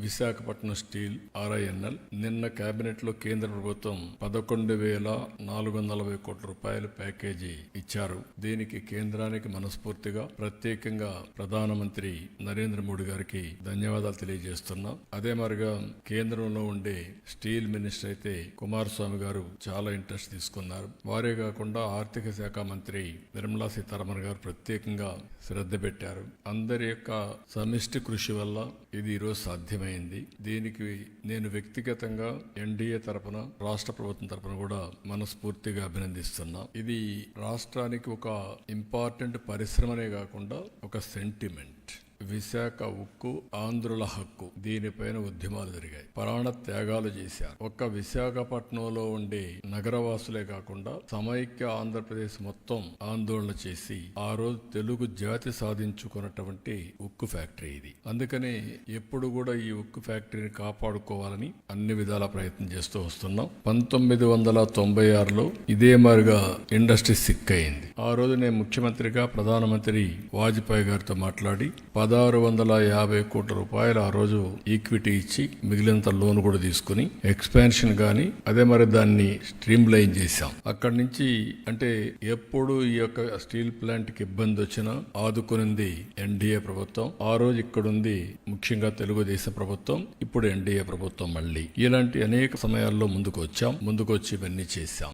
Visakhapatnam steel RINL నిన్న కేబినెట్లో కేంద్ర ప్రభుత్వం పదకొండు వేల నాలుగు వందల నలభై కోట్ల రూపాయల ప్యాకేజీ ఇచ్చారు. దీనికి కేంద్రానికి మనస్ఫూర్తిగా ప్రత్యేకంగా ప్రధానమంత్రి నరేంద్ర మోడీ గారికి ధన్యవాదాలు తెలియజేస్తున్నా. అదే మరిగా కేంద్రంలో ఉండే స్టీల్ మినిస్టర్ అయితే కుమారస్వామి గారు చాలా ఇంట్రెస్ట్ తీసుకున్నారు. వారే కాకుండా ఆర్థిక శాఖ మంత్రి నిర్మలా సీతారామన్ గారు ప్రత్యేకంగా శ్రద్ధ పెట్టారు. అందరి యొక్క సమిష్టి కృషి వల్ల ఇది ఈరోజు సాధ్యమైంది. దీనికి నేను వ్యక్తిగతంగా ఎన్డీఏ తరపున రాష్ట్ర ప్రభుత్వం తరపున కూడా మనస్ఫూర్తిగా అభినందిస్తున్నా. ఇది రాష్ట్రానికి ఒక ఇంపార్టెంట్ పరిశ్రమనే కాకుండా ఒక సెంటిమెంట్. విశాఖ ఉక్కు ఆంధ్రుల హక్కు. దీనిపైన ఉద్యమాలు జరిగాయి. ప్రాణ త్యాగాలు చేశారు. ఒక్క విశాఖపట్నంలో ఉండే నగరవాసులే కాకుండా సమైక్య ఆంధ్రప్రదేశ్ మొత్తం ఆందోళన చేసి ఆ రోజు తెలుగు జాతి సాధించుకున్నటువంటి ఉక్కు ఫ్యాక్టరీ ఇది. అందుకనే ఎప్పుడు కూడా ఈ ఉక్కు ఫ్యాక్టరీని కాపాడుకోవాలని అన్ని విధాల ప్రయత్నం చేస్తూ వస్తున్నాం. పంతొమ్మిది వందల తొంభై ఆరులో ఇదే మాదిరిగా ఇండస్ట్రీ సిక్ అయింది. ఆ రోజు నేను ముఖ్యమంత్రిగా ప్రధానమంత్రి వాజ్పేయి గారితో మాట్లాడి పదహారు వందల యాభై కోట్ల రూపాయలు ఆ రోజు ఈక్విటీ ఇచ్చి మిగిలినంత లోన్ కూడా తీసుకుని ఎక్స్పాన్షన్ కానీ అదే మరి దాన్ని స్ట్రీమ్ లైన్ చేశాం. అక్కడి నుంచి అంటే ఎప్పుడు ఈ యొక్క స్టీల్ ప్లాంట్కి ఇబ్బంది వచ్చినా ఆదుకునింది ఎన్డీఏ ప్రభుత్వం. ఆ రోజు ఇక్కడుంది ముఖ్యంగా తెలుగుదేశం ప్రభుత్వం ఇప్పుడు ఎన్డీఏ ప్రభుత్వం మళ్ళీ. ఇలాంటి అనేక సమయాల్లో ముందుకు వచ్చాం ముందుకు వచ్చి ఇవన్నీ చేశాం.